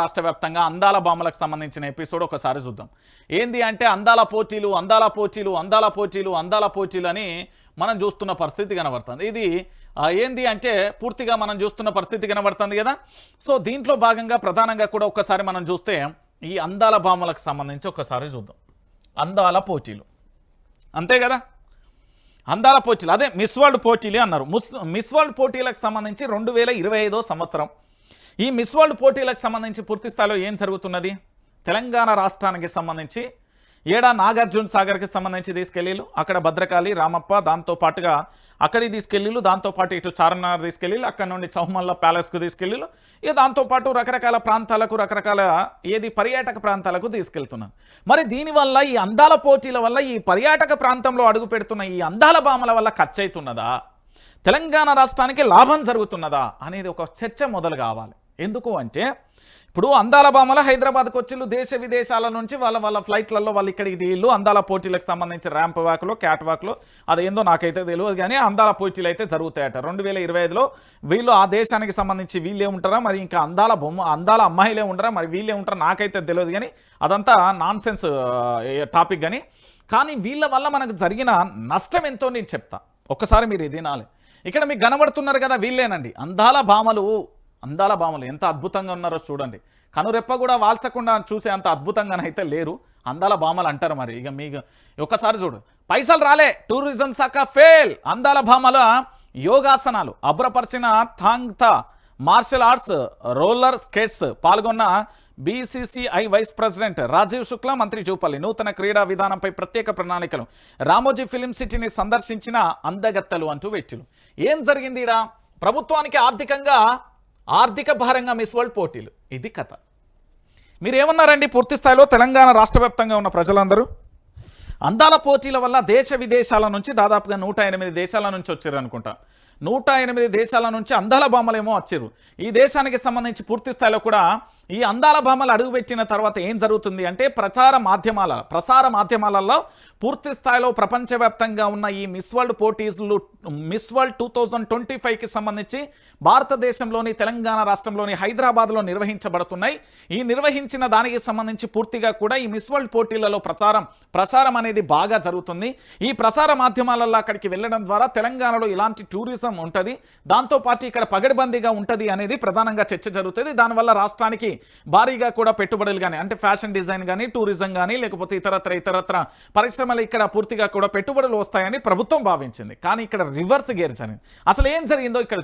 రాష్ట్ర వ్యాప్తంగా అందాల బామలకు సంబంధించిన ఎపిసోడ్ ఒకసారి చూద్దాం. ఏంది అంటే అందాల పోటీలు అందాల పోటీలు అందాల పోటీలు అందాల పోటీలు అని మనం చూస్తున్న పరిస్థితి కనబడుతుంది. ఇది ఏంది అంటే పూర్తిగా మనం చూస్తున్న పరిస్థితి కనబడుతుంది కదా? సో దీంట్లో భాగంగా ప్రధానంగా కూడా ఒకసారి మనం చూస్తే ఈ అందాల భామలకు సంబంధించి ఒకసారి చూద్దాం. అందాల పోటీలు. అంతే కదా? అందాల పోటీలు. అదే మిస్ వరల్డ్ పోటీలు అన్నారు. మిస్ వరల్డ్ పోటీలకు సంబంధించి రెండు వేల ఇరవై సంవత్సరం ఈ మిస్ వరల్డ్ పోటీలకు సంబంధించి పూర్తి స్థాయిలో ఏం జరుగుతున్నది? తెలంగాణ రాష్ట్రానికి సంబంధించి ఏడా నాగార్జున సాగర్కి సంబంధించి తీసుకెళ్ళిళ్ళు అక్కడ భద్రకాళి రామప్ప దాంతో పాటుగా అక్కడికి తీసుకెళ్ళిళ్ళు దాంతోపాటు ఇటు చార్మినార్ తీసుకెళ్ళిళ్ళు అక్కడ నుండి చౌమల్ల ప్యాలెస్కు తీసుకెళ్ళిళ్ళు ఇక దాంతోపాటు రకరకాల ప్రాంతాలకు రకరకాల ఏది పర్యాటక ప్రాంతాలకు తీసుకెళ్తున్నారు మరి దీనివల్ల ఈ అందాల పోటీల వల్ల ఈ పర్యాటక ప్రాంతంలో అడుగు పెడుతున్న ఈ అందాల భామల వల్ల ఖర్చు అవుతున్నదా తెలంగాణ రాష్ట్రానికి లాభం జరుగుతున్నదా? అనేది ఒక చర్చ మొదలు కావాలి. ఎందుకు అంటే ఇప్పుడు అందాల భామల హైదరాబాద్కి వచ్చిళ్ళు దేశ విదేశాల నుంచి వాళ్ళ వాళ్ళ ఫ్లైట్లలో వాళ్ళు ఇక్కడికి దిగిళ్ళు. అందాల పోటీలకు సంబంధించిన ర్యాంప్ వాక్లో క్యాట్ వాక్లో అదేందో నాకైతే తెలియదు కానీ అందాల పోటీలు అయితే జరుగుతాయట. రెండు వేల ఇరవై ఐదులో వీళ్ళు ఆ దేశానికి సంబంధించి వీళ్ళే ఉంటారా? మరి ఇంకా అందాల బొమ్మ అందాల అమ్మాయిలే ఉంటారా? మరి వీళ్ళే ఉంటారా? నాకైతే తెలియదు కానీ అదంతా నాన్ సెన్స్ టాపిక్ కానీ. కానీ వీళ్ళ వల్ల మనకు జరిగిన నష్టం ఎంతో నేను చెప్తా. ఒక్కసారి మీరు ఇది వినాలి. ఇక్కడ మీకు కనబడుతున్నారు కదా వీళ్ళేనండి. అందాల భామలు అందాల భామలు ఎంత అద్భుతంగా ఉన్నారో చూడండి. కనురెప్ప కూడా వాల్చకుండా చూసే అంత అద్భుతంగానైతే లేరు. అందాల భామలు అంటారు మరి. ఇక మీకు ఒక్కసారి చూడు. పైసలు రాలే టూరిజం శాఖ ఫెయిల్. అందాల భామల యోగాసనాలు. అభ్రపరిచిన Thangta martial arts roller skates పాల్గొన్న BCCI vice president Rajeev Shukla మంత్రి జూపల్లి. నూతన క్రీడా విధానంపై ప్రత్యేక ప్రణాళికలు. రామోజీ ఫిలిం సిటీని సందర్శించిన అందగత్తలు అంటూ వ్యక్తులు ఏం జరిగింది ఈడ ప్రభుత్వానికి ఆర్థికంగా ఆర్థిక భారంగా మిస్ వరల్డ్ పోటీలు. ఇది కథ. మీరేమన్నారండి? పూర్తి స్థాయిలో తెలంగాణ రాష్ట్ర వ్యాప్తంగా ఉన్న ప్రజలందరూ? అందాల పోటీల వల్ల దేశ విదేశాల నుంచి దాదాపుగా నూట ఎనిమిది దేశాల నుంచి వచ్చారు అనుకుంటా. నూట ఎనిమిది దేశాల నుంచి అందాల భామలేమో వచ్చారు. ఈ దేశానికి సంబంధించి పూర్తి స్థాయిలో కూడా ఈ అందాల భామలు అడుగుపెట్టిన తర్వాత ఏం జరుగుతుంది అంటే ప్రచార మాధ్యమాల ప్రసార మాధ్యమాలలో పూర్తి స్థాయిలో ప్రపంచవ్యాప్తంగా ఉన్న ఈ Miss World పోటీస్లు Miss World two thousand twenty ఫైవ్కి సంబంధించి భారతదేశంలోని తెలంగాణ రాష్ట్రంలోని హైదరాబాద్లో నిర్వహించబడుతున్నాయి. ఈ నిర్వహించిన దానికి సంబంధించి పూర్తిగా కూడా ఈ మిస్ వరల్డ్ పోటీలలో ప్రచారం ప్రసారం అనేది బాగా జరుగుతుంది. ఈ ప్రసార మాధ్యమాలలో అక్కడికి వెళ్ళడం ద్వారా తెలంగాణలో ఇలాంటి టూరిజం ఉంటుంది. దాంతోపాటు ఇక్కడ పగడ్బందీగా ఉంటుంది అనేది ప్రధానంగా చర్చ జరుగుతుంది. దానివల్ల రాష్ట్రానికి భారీగా కూడా పెట్టుబడులు కానీ అంటే ఫ్యాషన్ డిజైన్ కానీ టూరిజం కానీ లేకపోతే ఇతరత్ర ఇతరత్ర పరిశ్రమలు ఇక్కడ పూర్తిగా కూడా పెట్టుబడులు వస్తాయని ప్రభుత్వం భావించింది. కానీ ఇక్కడ రివర్స్ గేర్ జరిగింది. అసలు ఏం జరిగిందో ఇక్కడ చూ-